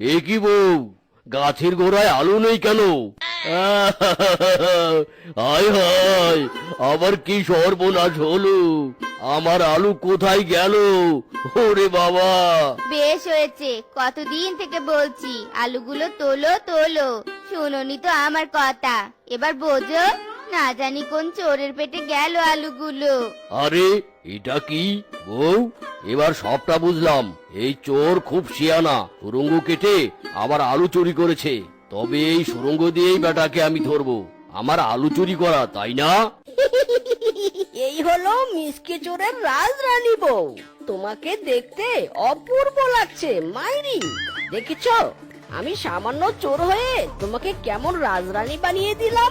এ কি বউ? গাছের গোড়ায় আলু নেই কেন? হায় হায় আবার কি সর্বনাশ হলো? আমার আলু কোথায় গেল? ওরে বাবা! বেশ হয়েছে, কতদিন থেকে বলছি, আলুগুলো তোলো তোলো। শুনোনি তো আমার কথা। এবার বোঝো। না জানি কোন চোরের পেটে গেল আলুগুলো। আরে এটা কি? বউ এবার সবটা বুঝলাম। এই চোর খুব শিয়ানা সুরঙ্গ কেটে আবার আলু চুরি করেছে। তবে এই সুরঙ্গ দিয়েই বেটাকে আমি ধরবো। আমার আলু চুরি করা তাই না? এই হলো মিসকে চোরের রাজরানী বউ। তোমাকে দেখতে অপূর্ব লাগছে মাইরি। দেখেছ? আমি সামান্য চোর হয়ে তোমাকে কেমন রাজরানী বানিয়ে দিলাম।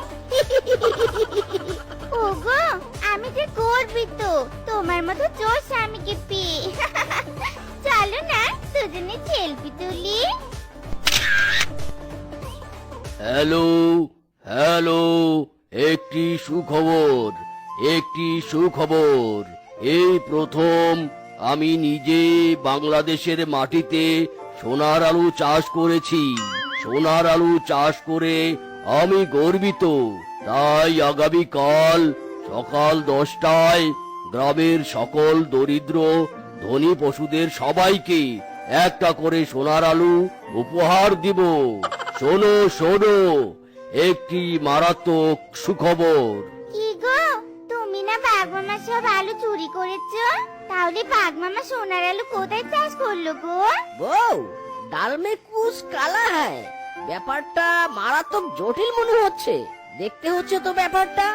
ওগো, আমি যে গর্বিত। তোমার মতো চোর স্বামীকে পেয়ে। চলো না, দুজনে সেলফি তুলি। হ্যালো হ্যালো, একটি সুখবর একটি সুখবর। এই প্রথম আমি নিজে বাংলাদেশের মাটিতে সোনার আলু চাষ করেছি। সোনার আলু চাষ করে আমি গর্বিত। তাই আগামীকাল সকাল দশটায় গ্রামের সকল দরিদ্র ধনী পশুদের সবাইকে একটা করে সোনার আলু উপহার দিব। শোনো শোনো একটি মারাত্মক সুখবর। কি গো? তুমি না বাঘ মামা সব আলু চুরি করেছ? তাহলে বাঘ মামা সোনার আলু কোথায় চাষ করল গো? বউ ডাল মে কুছ কালা হ্যায় ব্যাপারটা মারাত্মক জটিল মনে হচ্ছে। দেখতে হচ্ছে তো ব্যাপারটা।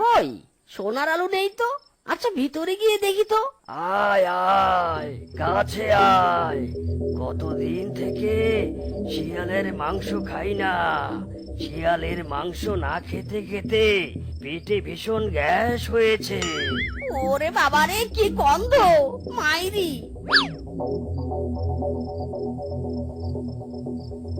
কই? সোনার আলু নেই তো? আচ্ছা ভিতরে গিয়ে দেখি তো। আয় আয় কাছে আয়। কতদিন থেকে শিয়ালের মাংস খাই না। শিয়ালের মাংস না খেতে খেতে পেটে ভীষণ গ্যাস হয়েছে। ওরে বাবারে কি গন্ধ! মাইরি!